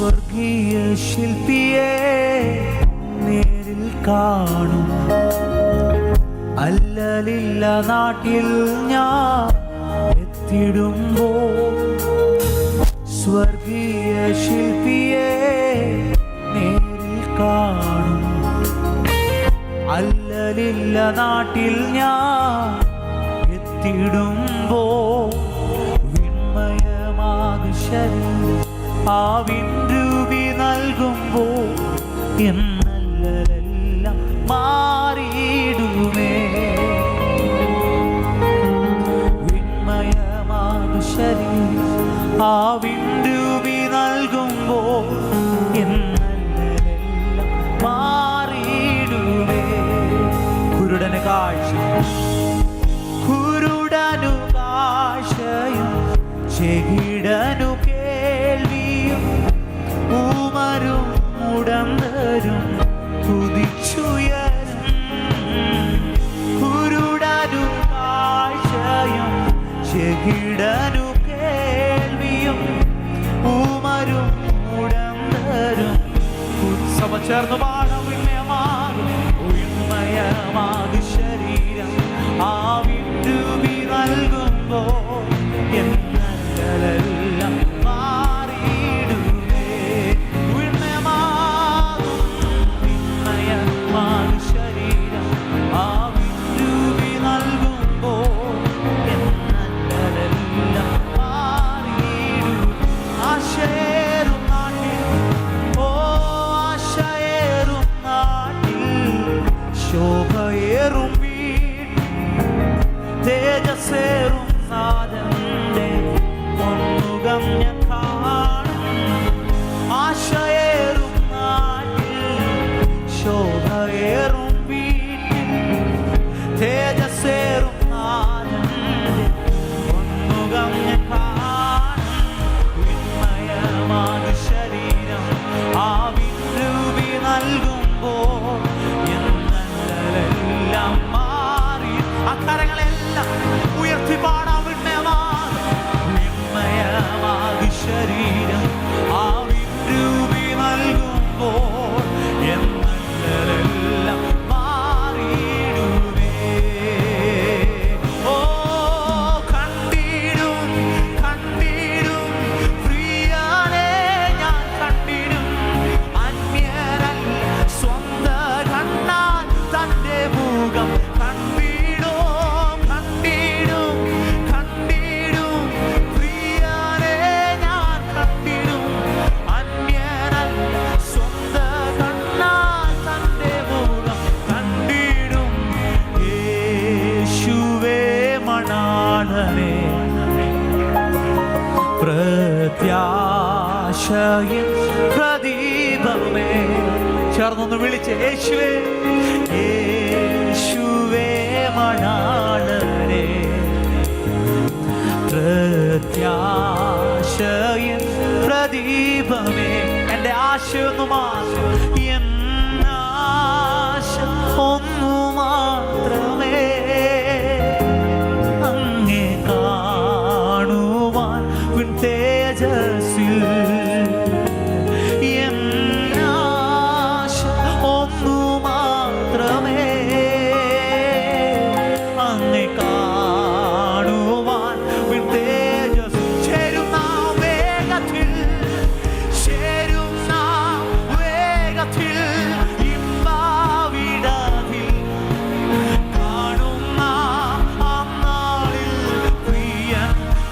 സ്വർഗീയ ശില്പിയെ നേരിൽ കാണും. അല്ലലില്ല നാട്ടിൽ ഞാൻ എത്തിടുമ്പോ സ്വർഗീയ ശില്പിയെ നേരിൽ കാണും. അല്ലലില്ല നാട്ടിൽ ഞാൻ എത്തിടുമ്പോ വിൺമയമാകും ശരീരം. ആ വിൻരൂപി നൽകുമ്പോ എന്നല്ലതെല്ലാം മാറിയിടുമേ. വിൺമയമാകു ശരീരം. ആവിൻ രൂപി നൽകുമ്പോ എന്നല്ലതെല്ലാം മാറിയിടുമേ. കുരുടന് കാഴ്ച കുരുടനു കാഴ്ചയും ചെകിടനു ഊമരും മുടന്തരും കുതിച്ചുയരും. കുരുടരും കാഴ്ചയും ചെകിടനു കേൾവിയും ഊമരും മുടന്തരും ഉത്സവ ചേർന്ന് പാടാം ഉന്മയമാകും ശരീരം. ആ വിട്ടുവി നൽകുമ്പോ പ്രത്യാശയിൻ പ്രദീപമേ. ചേർന്നൊന്ന് വിളിച്ച് യേശുവേ യേശുവേ മണാളരെ പ്രത്യാശയിൻ പ്രദീപമേ. എന്റെ ആശയൊന്നു മാത്രം എന്നാശ ഒന്നു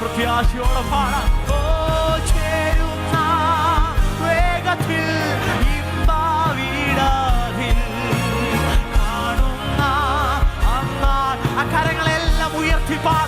പ്രത്യാശയോടെ പാടാം. ഓ ചേരുന്ന വേഗത്തിൽ ഇമ്പാവിടാതിൽ കാണുന്ന അമ്മാൻ ആ ഉയർത്തി പാടാം.